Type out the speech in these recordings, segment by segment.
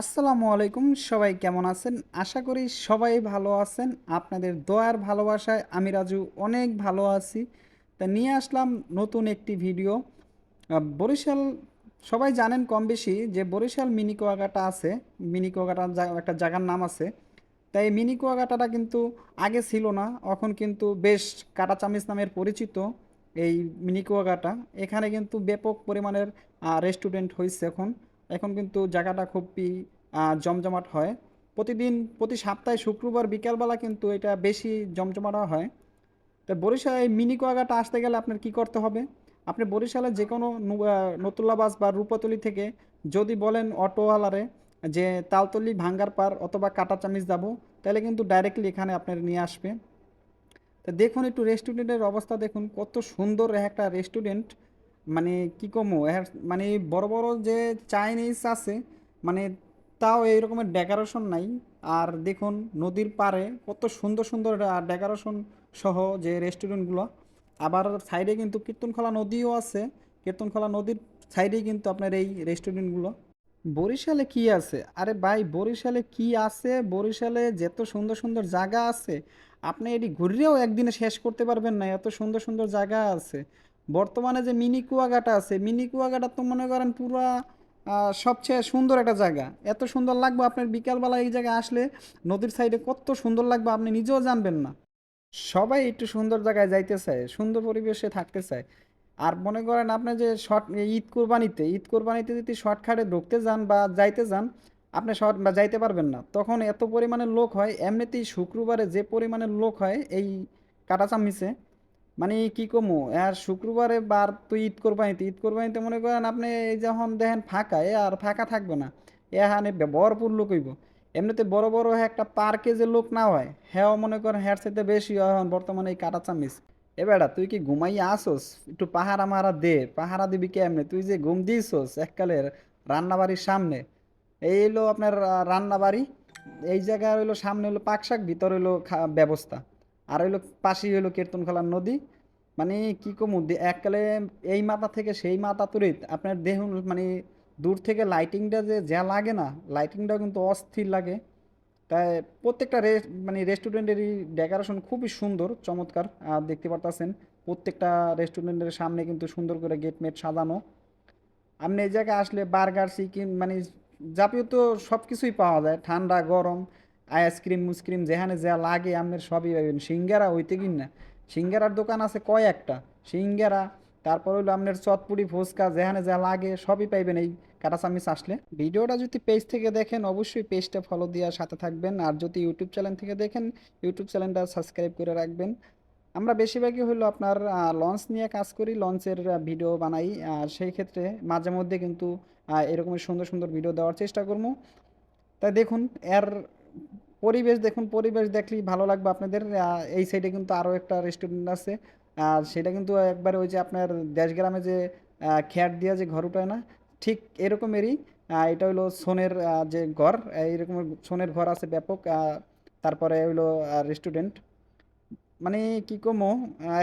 আসসালামু আলাইকুম, সবাই কেমন আছেন? আশা করি সবাই ভালো আছেন। আপনাদের দয়ার ভালোবাসায় আমি রাজু অনেক ভালো আছি। তা নিয়ে আসলাম নতুন একটি ভিডিও। বরিশাল, সবাই জানেন কম বেশি যে বরিশাল মিনি কুয়াকাটা আছে। মিনি কুয়াকাটা একটা জায়গার নাম আছে। তাই মিনি কুয়াকাটাটা কিন্তু আগে ছিল না, এখন কিন্তু বেশ কাটাচামিচ নামের পরিচিত এই মিনি কুয়াকাটা এখানে কিন্তু ব্যাপক পরিমাণের রেস্টুরেন্ট হয়েছে এখন। এখন কিন্তু জায়গাটা খুবই জমজমাট হয়। প্রতিদিন প্রতি সপ্তাহে শুক্রবার বিকালবেলা কিন্তু এটা বেশি জমজমাট হয়। তো বরিশাল এই মিনি কুয়াকাটা আসতে গেলে আপনার কি করতে হবে? আপনি বরিশালে যে কোনো নু- আহ, নতুল্লা বাস বা রূপতলি থেকে যদি বলেন অটোওয়ালারে যে তালতলি ভাঙ্গার পার অথবা কাটাচামিচ যাব তাহলে কিন্তু ডাইরেক্টলি এখানে আপনার নিয়ে আসবে। তো দেখুন একটু রেস্টুরেন্টের অবস্থা দেখুন কত সুন্দর একটা রেস্টুরেন্ট মানে কি কমো, এর মানে বড় বড় যে চাইনিজ আছে মানে তাও এই রকমের ডেকোরেশন নাই। আর দেখুন নদীর পাড়ে কত সুন্দর সুন্দর ডেকোরেশন সহ যে রেস্টুরেন্টগুলো আবার সাইডে কিন্তু কীর্তনখোলা নদীও আছে। কীর্তনখোলা নদীর সাইডেই কিন্তু আপনার এই রেস্টুরেন্টগুলো বরিশালে কি আছে? আরে ভাই, বরিশালে কি আছে? বরিশালে যত সুন্দর সুন্দর জায়গা আছে। আপনি এটি ঘুরেও একদিনে শেষ করতে পারবেন না, এত সুন্দর সুন্দর জায়গা আছে। বর্তমানে যে মিনি কুয়াকাটা আছে, মিনি কুয়াকাটা তো মনে করেন পুরা সবচেয়ে সুন্দর একটা জায়গা। এত সুন্দর লাগবে আপনার বিকালবেলা এই জায়গায় আসলে, নদীর সাইডে কত সুন্দর লাগবে আপনি নিজেও জানবেন না। সবাই একটু সুন্দর জায়গায় যাইতে চায়, সুন্দর পরিবেশে থাকতে চায়। আর মনে করেন আপনি যে শর্ট, ঈদ কোরবানিতে ঈদ কোরবানিতে যদি শর্টকাটে ঢুকতে যান বা যাইতে যান, আপনি শর্ট, বা যাইতে পারবেন না। তখন এত পরিমাণে লোক হয়, এমনিতেই শুক্রবারে যে পরিমাণে লোক হয় এই কাটাচামিচে মানে কি কমু, আর শুক্রবারে বার তো ঈদ কোরবানিতে ঈদ কোরবানিতে মনে করেন আপনি এই যখন দেখেন ফাঁকা এ আর ফাঁকা থাকবে না, এ হানে ভরপুর লোক হইব। এমনিতে বড় বড় একটা পার্কে যে লোক না হয় হ্যাঁ মনে করেন হ্যার চাইতে বেশি হয় এখন বর্তমানে এই কাটাচামিচ এ বেটা তুই কি ঘুমাইয়া আসোস? একটু পাহারা মারা দে, পাহারা দিবি কে এমনি তুই যে ঘুম দিয়েছোস এককালের রান্নাবাড়ির সামনে, এই হলো আপনার রান্নাবাড়ি, এই জায়গায় হইল সামনে হলো পাকশাক, ভিতর হইল ব্যবস্থা। আর হইল পাশেই হইল কীর্তনখোলার নদী। মানে কি কমু এককালে এই মাথা থেকে সেই মাথা তুলিত আপনার দেখুন মানে দূর থেকে লাইটিংটা যে যা লাগে না লাইটিংটাও কিন্তু অস্থির লাগে। তাই প্রত্যেকটা মানে রেস্টুরেন্টেরই ডেকোরেশন খুবই সুন্দর, চমৎকার। আর দেখতে পারতাছেন, প্রত্যেকটা রেস্টুরেন্টের সামনে কিন্তু সুন্দর করে গেট মেট সাজানো। আপনি এই জায়গায় আসলে বার্গার চিকেন মানে যাবতীয় তো সব কিছুই পাওয়া যায়, ঠান্ডা, গরম। আইসক্রিম মুসক্রিম যেখানে যা লাগে আপনার সবই পাবেন সিঙ্গারা হইতে কিন না। সিঙ্গারার দোকান আছে কয়েকটা সিঙ্গারা তারপর হইল আপনার চটপুরি ফুচকা যেখানে যা লাগে সবই পাইবেন। এই কাটাচামিচ আসলে। ভিডিওটা যদি পেজ থেকে দেখেন অবশ্যই পেজটা ফলো দেওয়ার সাথে থাকবেন। আর যদি ইউটিউব চ্যানেল থেকে দেখেন ইউটিউব চ্যানেলটা সাবস্ক্রাইব করে রাখবেন। আমরা বেশিরভাগই হলো আপনার লঞ্চ নিয়ে কাজ করি লঞ্চের ভিডিও বানাই। আর সেই ক্ষেত্রে মাঝে মধ্যে কিন্তু আহ, এরকমের সুন্দর সুন্দর ভিডিও দেওয়ার চেষ্টা করব। তাই দেখুন এর পরিবেশ দেখুন, পরিবেশ দেখলেই ভালো লাগবে আপনাদের। এই সাইডে কিন্তু আরও একটা রেস্টুরেন্ট আছে। আর সেটা কিন্তু একবার ওই যে আপনার দেশগ্রামে যে খ্যাট দিয়া যে ঘর উঠায় না, ঠিক এরকমেরই। এটা হলো সোনের যে ঘর। এইরকম সোনের ঘর আছে ব্যাপক। তারপরে হইল রেস্টুরেন্ট মানে কি কমো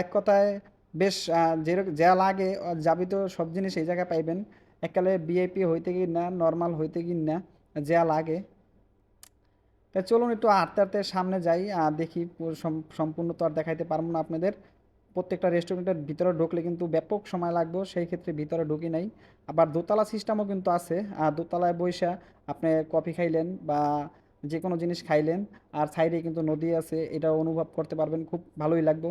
এক কথায় বেশ যেরকম যা লাগে যাবি তো সব জিনিস এই জায়গায় পাইবেন। এককালে ভিআইপি হইতে কি না নর্মাল হইতে কি না যা লাগে। তা চলুন একটু আটতে আটতে সামনে যাই, আর দেখি সম্পূর্ণ তো আর দেখাইতে পারব না আপনাদের। প্রত্যেকটা রেস্টুরেন্টের ভিতরে ঢুকলে কিন্তু ব্যাপক সময় লাগবে, সেই ক্ষেত্রে ভিতরে ঢুকি নাই। আবার দোতলা সিস্টেমও কিন্তু আছে, আর দোতলায় বৈশা আপনি কফি খাইলেন বা যে কোনো জিনিস খাইলেন, আর সাইডে কিন্তু নদী আছে, এটা অনুভব করতে পারবেন, খুব ভালোই লাগবে।